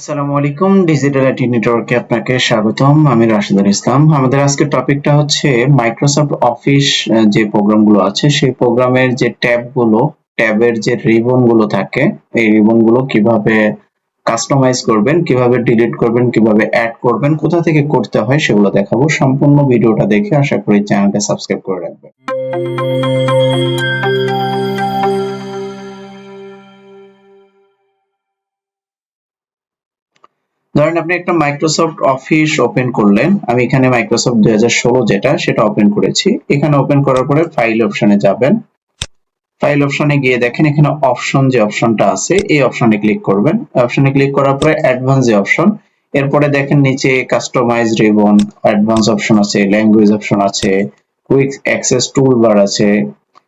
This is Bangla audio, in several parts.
আসসালামু আলাইকুম ডিজিটাল আইটি নেটওয়ার্কে আপনাকে স্বাগতম। আমি রাশিদুল ইসলাম। আমাদের আজকের টপিকটা হচ্ছে মাইক্রোসফট অফিস যে প্রোগ্রামগুলো আছে, সেই প্রোগ্রামের যে ট্যাবগুলো ট্যাবের যে রিবনগুলো থাকে, এই রিবনগুলো কীভাবে কাস্টমাইজ করবেন, কীভাবে ডিলিট করবেন, কীভাবে অ্যাড করবেন, কোথা থেকে করতে হয় সেগুলো দেখাবো। সম্পূর্ণ ভিডিওটা দেখে আশা করি চ্যানেলটা সাবস্ক্রাইব করে রাখবেন। ধরেন আপনি একটা মাইক্রোসফট অফিস ওপেন করলেন, আমি এখানে মাইক্রোসফট দুই যেটা, সেটা ওপেন করেছি। এখানে ওপেন করার পরে ফাইল অপশনে যাবেন। ফাইল অপশনে গিয়ে দেখেন এখানে অপশন যে অপশনটা আছে, এই অপশনে ক্লিক করবেন। অপশনে ক্লিক করার পরে অ্যাডভান্স যে অপশন এরপরে দেখেন নিচে কাস্টমাইজ রিবন অ্যাডভান্স অপশন আছে ল্যাঙ্গুয়েজ অপশন আছে কুইক অ্যাক্সেস টুল বার আছে।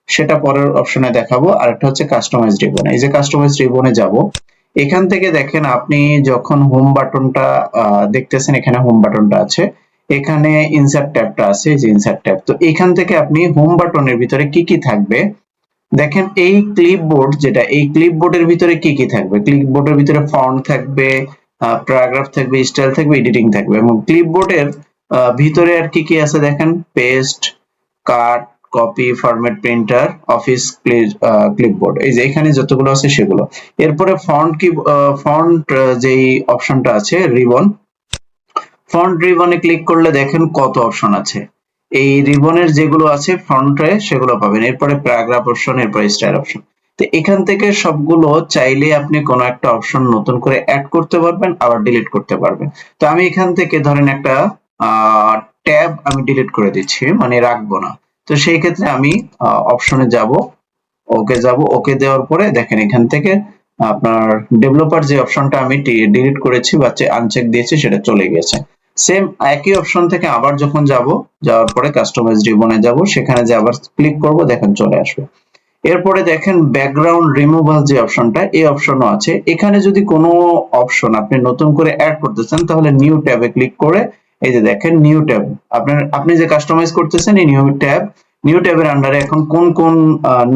সেটা পরের অপশনে দেখাবো। আর একটা হচ্ছে কাস্টমাইজ রিবন এই যে কাস্টমাইজ রিবনে যাব এখান থেকে দেখেন আপনি যখন হোম বাটনটা দেখতেছেন এখানে হোম বাটনটা আছে, এখানে ইনসার্ট ট্যাবটা আছে যে ইনসার্ট ট্যাব তো এখান থেকে আপনি হোম বাটনের ভিতরে কি কি থাকবে? দেখেন এই ক্লিপবোর্ড যেটা, এই ক্লিপবোর্ডের ভিতরে কি কি থাকবে? ক্লিপবোর্ডের ভিতরে ফন্ট থাকবে প্যারাগ্রাফ থাকবে স্টাইল থাকবে এডিটিং থাকবে। এবং ক্লিপবোর্ডের ভিতরে আর কি কি আছে দেখেন? Paste cut copy format printer office clipboard এই যে এখানে যতগুলো আছে সেগুলো। এরপরে ফন্ট কি ফন্ট যেই অপশনটা আছে রিবন ফন্ট রিবনে ক্লিক করলে দেখেন কত অপশন আছে। এই রিবনের যেগুলো আছে ফন্টে সেগুলো পাবেন। এরপরে প্যারাগ্রাফ অপশন এরপরে স্টাইল অপশন তো এখান থেকে সবগুলো চাইলে আপনি কোনো একটা অপশন নতুন করে অ্যাড করতে পারবেন, আবার ডিলিট করতে পারবেন। তো আমি এখান থেকে ধরেন একটা ট্যাব আমি ডিলিট করে দিচ্ছি মানে রাখব না। তো সেই ক্ষেত্রে আমি অপশনে যাব, ওকে যাব, ওকে দেওয়ার পরে দেখেন এখান থেকে আপনার ডেভেলপার যে অপশনটা আমি ডিলিট করেছি বা আনচেক দিয়েছি, সেটা চলে গেছে সেম একই অপশন থেকে আবার যখন যাব, যাওয়ার পরে কাস্টমাইজ রিবনে যাব, সেখানে যে আবার ক্লিক করব, দেখেন চলে আসবে। এরপরে দেখেন ব্যাকগ্রাউন্ড রিমুভাল যে অপশনটা এই অপশনও আছে। এখানে যদি কোনো অপশন আপনি নতুন করে অ্যাড করতে চান, তাহলে নিউ ট্যাবে ক্লিক করে এই যে দেখেন নিউ ট্যাব আপনার, আপনি যে কাস্টমাইজ করতেছেন এই নিউ ট্যাব নিউ ট্যাবের আন্ডারে এখন কোন কোন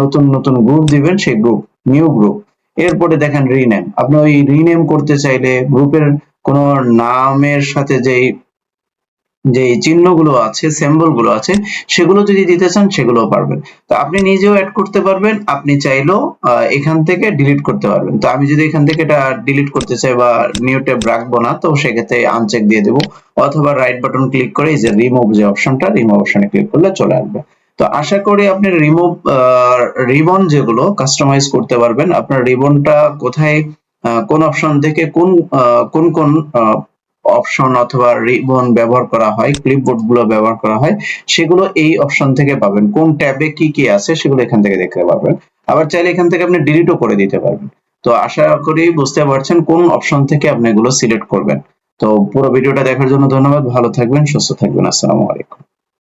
নতুন নতুন গ্রুপ দিবেন সেই গ্রুপ নিউ গ্রুপ এরপরে দেখেন রিনেম আপনি ওই রিনেম করতে চাইলে গ্রুপের কোন নামের সাথে যেই যে চিহ্নগুলো আছে সিম্বলগুলো আছে, সেগুলো যদি দিতে চান সেগুলো পারবেন। তো আপনি নিজেও অ্যাড করতে পারবেন, আপনি চাইলেও এখান থেকে ডিলিট করতে পারবেন। তো আমি যদি এখান থেকে এটা ডিলিট করতে চাই বা নিউ ট্যাব রাখব না, তো সেক্ষেত্রে আনচেক দিয়ে দেবো। অথবা রাইট বাটন ক্লিক করে এই যে রিমুভ যে অপশনটা রিমুভ অপশনে ক্লিক করলে চলে আসবে। তো আশা করি আপনি রিমুভ রিবন যেগুলো কাস্টমাইজ করতে পারবেন, আপনার রিবনটা কোথায় কোন অপশন থেকে কোন কোন কোন অপশন অথবা রিবন ব্যবহার করা হয় ক্লিপবোর্ডগুলো ব্যবহার করা হয়, সেগুলো এই অপশন থেকে পাবেন। কোন ট্যাবে কি কি আছে সেগুলো এখান থেকে দেখতে পারবেন। আবার চাইলে এখান থেকে আপনি ডিলিটও করে দিতে পারবেন। তো আশা করি বুঝতে পারছেন কোন অপশন থেকে আপনি এগুলো সিলেক্ট করবেন। তো পুরো ভিডিওটা দেখার জন্য ধন্যবাদ ভালো থাকবেন সুস্থ থাকবেন আসসালামু আলাইকুম।